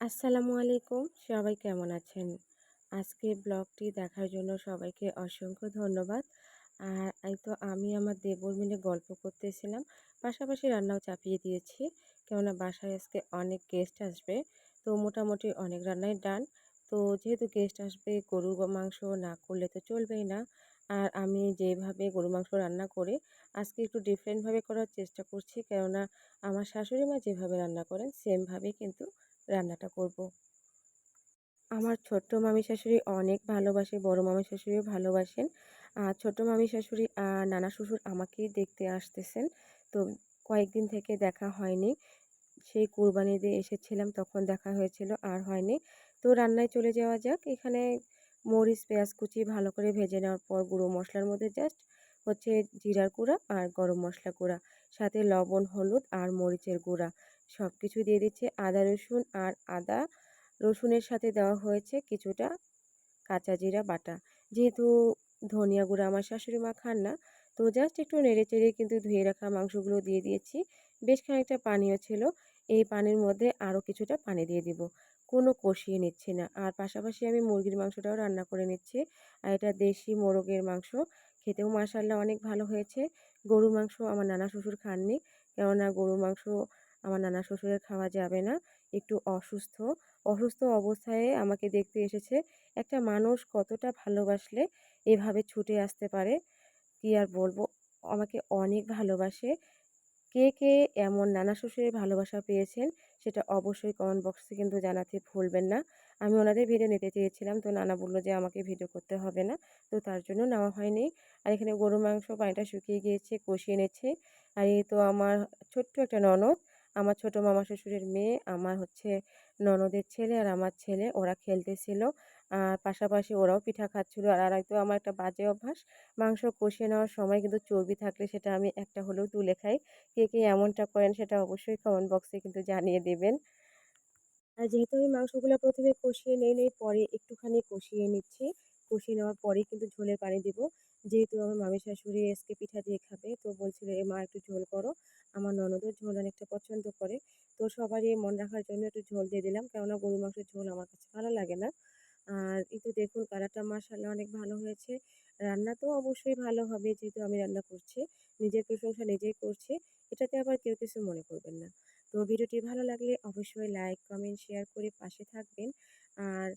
আসসালামু আলাইকুম। সবাই কেমন আছেন? আজকে ব্লগটি দেখার জন্য সবাইকে অসংখ্য ধন্যবাদ। আর এই তো আমি আমার দেবর মিলে গল্প করতেছিলাম। পাশাপাশি রান্নাও চাপিয়ে দিয়েছি। কেননা বাসায় আজকে অনেক গেস্ট আসবে। তো মোটামুটি অনেক রান্নাই ডান তো যেহেতু গেস্ট আসবে, গরুর মাংস না করলে তো চলবেই না। আর আমি যেভাবে গরু মাংস রান্না করে, আজকে একটু ডিফারেন্টভাবে করার চেষ্টা করছি। কেননা আমার শাশুড়ি মা যেভাবে রান্না করেন সেমভাবেই কিন্তু রান্নাটা করব। আমার ছোট্ট মামি শাশুড়ি অনেক ভালোবাসে, বড় মামি শাশুড়িও ভালোবাসেন। আর ছোট্ট মামি শাশুড়ি নানা শ্বশুর আমাকেই দেখতে আসতেছেন। তো কয়েকদিন থেকে দেখা হয়নি। সেই কুরবানি দিয়ে এসেছিলাম, তখন দেখা হয়েছিল, আর হয়নি। তো রান্নায় চলে যাওয়া যাক। এখানে মরিচ, পেঁয়াজ কুচি ভালো করে ভেজে নেওয়ার পর গুঁড়ো মশলার মধ্যে জাস্ট হচ্ছে জিরার গুঁড়া আর গরম মশলা গুঁড়া, সাথে লবণ, হলুদ আর মরিচের গুঁড়া। সব কিছু দিয়ে দিচ্ছে। আদা রসুন আর আদা রসুনের সাথে দেওয়া হয়েছে কিছুটা কাঁচা জিরা বাটা। যেহেতু ধনিয়া গুঁড়া আমার শাশুড়ি মা খান না, তো জাস্ট একটু নেড়ে চেড়ে কিন্তু ধুয়ে রাখা মাংসগুলো দিয়ে দিয়েছি। বেশ খানিকটা পানীয় ছিল, এই পানির মধ্যে আরও কিছুটা পানি দিয়ে দিব। কোনো কষিয়ে নিচ্ছি না। আর পাশাপাশি আমি মুরগির মাংসটাও রান্না করে নিচ্ছি। আর এটা দেশি মোরগের মাংস। খেতেও মাসাল্লাহ অনেক ভালো হয়েছে। গরুর মাংস আমার নানা শ্বশুর খাননি। কেননা গরুর মাংস আমার নানা শ্বশুরের খাওয়া যাবে না, একটু অসুস্থ। অসুস্থ অবস্থায় আমাকে দেখতে এসেছে, একটা মানুষ কতটা ভালোবাসলে এভাবে ছুটে আসতে পারে? কি আর বলব? আমাকে অনেক ভালোবাসে। কে কে এমন নানা শ্বশুরের ভালোবাসা পেয়েছেন সেটা অবশ্যই কমেন্ট বক্সে কিন্তু জানাতে ভুলবেন না। আমি ওনাদের ভিডিও নিতে চেয়েছিলাম, তো নানা বলল যে আমাকে ভিডিও করতে হবে না, তো তার জন্য নেওয়া হয়নি। আর এখানে গরু মাংস পানিটা শুকিয়ে গিয়েছে, কষিয়ে নিচ্ছে আর এই তো আমার ছোট্ট একটা ননদ আমার ছোট মামা শ্বশুরের মেয়ে, আমার হচ্ছে ননদের ছেলে আর আমার ছেলে, ওরা খেলতেছিল। আর পাশাপাশি ওরাও পিঠা খাচ্ছিল। আর আর তো আমার একটা বাজে অভ্যাস, মাংস কষিয়ে নেওয়ার সময় কিন্তু চর্বি থাকলে সেটা আমি একটা হলেও তুলে খাই। কে কে এমনটা করেন সেটা অবশ্যই কমেন্ট বক্সে কিন্তু জানিয়ে দেবেন। আর যেহেতু আমি মাংসগুলো প্রথমে কষিয়ে নেই নেই পরে একটুখানি কষিয়ে নিচ্ছি। কষিয়ে নেওয়ার পরেই কিন্তু ঝোলের পানি দেবো। যেহেতু আমার মামি শাশুড়ি আজকে পিঠা দিয়ে খাবে, তো বলছিল, এ মা, একটু ঝোল করো। আমার ননদও ঝোল অনেকটা পছন্দ করে। তো সবারই মন রাখার জন্য একটু ঝোল দিয়ে দিলাম, কেননা গরু মাংসের ঝোল আমার কাছে ভালো লাগে না। আর এই দেখুন, কালারটা মাশাআল্লাহ অনেক ভালো হয়েছে। রান্না তো অবশ্যই ভালো হবে, যেহেতু আমি রান্না করছি, নিজের প্রশংসা নিজেই করছি, এটাতে আবার কেউ কিছু মনে করবেন না। তো ভিডিওটি ভালো লাগলে অবশ্যই লাইক, কমেন্ট, শেয়ার করে পাশে থাকবেন। আর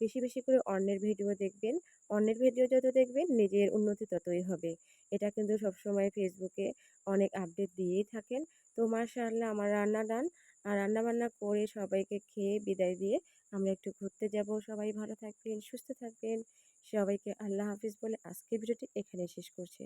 বেশি বেশি করে অন্যের ভিডিও দেখবেন। অন্যের ভিডিও যত দেখবেন, নিজের উন্নতি ততই হবে। এটা কিন্তু সবসময় ফেসবুকে অনেক আপডেট দিয়েই থাকেন। তো মাশাআল্লাহ আমার রান্না ডান আর রান্নাবান্না করে সবাইকে খেয়ে বিদায় দিয়ে আমরা একটু ঘুরতে যাব। সবাই ভালো থাকবেন, সুস্থ থাকবেন। সবাইকে আল্লাহ হাফিজ বলে আজকের ভিডিওটি এখানে শেষ করছি।